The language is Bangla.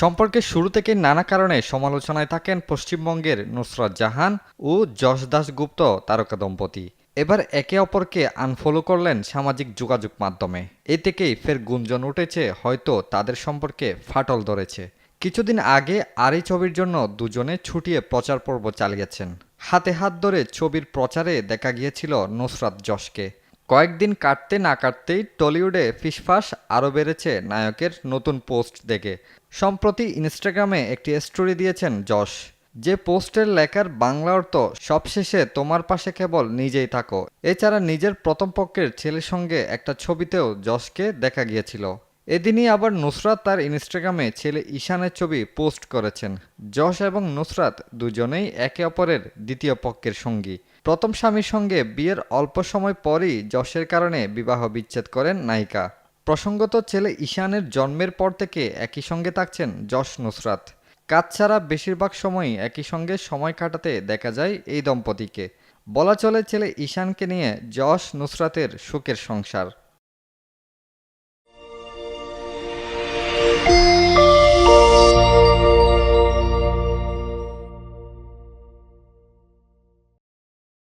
সম্পর্কের শুরু থেকে নানা কারণে সমালোচনায় থাকেন পশ্চিমবঙ্গের নুসরাত জাহান ও যশ দাশগুপ্ত তারকা দম্পতি। এবার একে অপরকে আনফলো করলেন সামাজিক যোগাযোগ মাধ্যমে। এ থেকেই ফের গুঞ্জন উঠেছে, হয়তো তাদের সম্পর্কে ফাটল ধরেছে। কিছুদিন আগে আর এই ছবির জন্য দুজনে ছুটিয়ে প্রচার পর্ব চালিয়েছেন। হাতে হাত ধরে ছবির প্রচারে দেখা গিয়েছিল নুসরাত যশকে। কয়েকদিন কাটতে না কাটতেই টলিউডে ফিসফাস আরও বেড়েছে নায়কের নতুন পোস্ট দেখে। সম্প্রতি ইনস্টাগ্রামে একটি স্টোরি দিয়েছেন যশ। যে পোস্টের লেখার বাংলা অর্থ সবশেষে তোমার পাশে কেবল নিজেই থাকো। এছাড়া নিজের প্রথম পক্ষের ছেলের সঙ্গে একটা ছবিতেও যশকে দেখা গিয়েছিল। এদিনই আবার নুসরাত তার ইনস্টাগ্রামে ছেলে ঈশানের ছবি পোস্ট করেছেন। যশ এবং নুসরাত দুজনেই একে অপরের দ্বিতীয় পক্ষের সঙ্গী। প্রথম স্বামীর সঙ্গে বিয়ের অল্প সময় পরই যশের কারণে বিবাহ বিচ্ছেদ করেন নায়িকা। প্রসঙ্গত ছেলে ঈশানের জন্মের পর থেকে একই সঙ্গে থাকছেন যশ নুসরাত। কাজ ছাড়া বেশিরভাগ সময়ই একই সঙ্গে সময় কাটাতে দেখা যায় এই দম্পতিকে। বলা চলে ছেলে ঈশানকে নিয়ে যশ নুসরাতের সুখের সংসার।